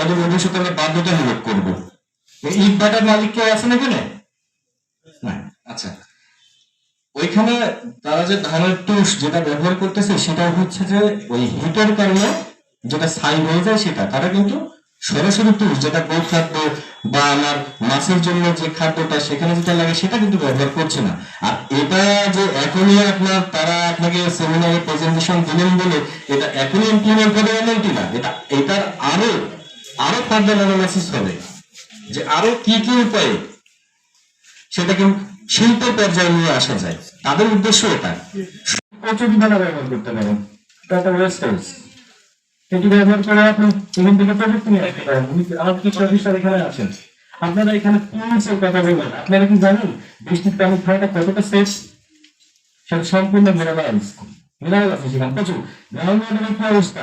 ওদের ভবিষ্যতে আমরা বাধ্যতামূলক করব। ইট ভাটার মালিক কেউ এখানে? না আচ্ছা। ওইখানে তারা যে ধানের টুস যেটা ব্যবহার করতেছে সেটা হচ্ছে যে ওই হিটের কারণে যেটা ছাই হয়ে যায় সেটা, তারা কিন্তু সরাসরি টুস, যেটা গো খাদ্য বা আমার মাছের জন্য যে খাদ্যটা সেখানে যেটা লাগে সেটা কিন্তু ব্যবহার করছে না। আর এটা যে এখনই আপনার তারা আপনাকে সেমিনারে প্রেজেন্টেশন দিলেন বলে, এটা এখনই ইমপ্লিমেন্ট হবে এমনটি না। এটা, এটার আরও আরও ফার্দার অ্যানালাইসিস হবে যে আরও কি কি উপায়ে সেটাকে শিল্প পর্যায়ে নিয়ে আসা যায়। তাদের উদ্দেশ্য এটা। করতে এটি ব্যবহার করে আপনি থেকে প্রযুক্তি নিয়ে আসতে পারেন। আমার অফিসার এখানে আছেন? আপনারা এখানে পিএসের কথা বলবেন। আপনারা কি জানেন বৃষ্টির পানি খাওয়াটা কতটা সেটা সম্পূর্ণ মিনারেলস মিনারেল আছে সেখানে। প্রচুর। গ্রাউন্ড ওয়াটারের কি অবস্থা?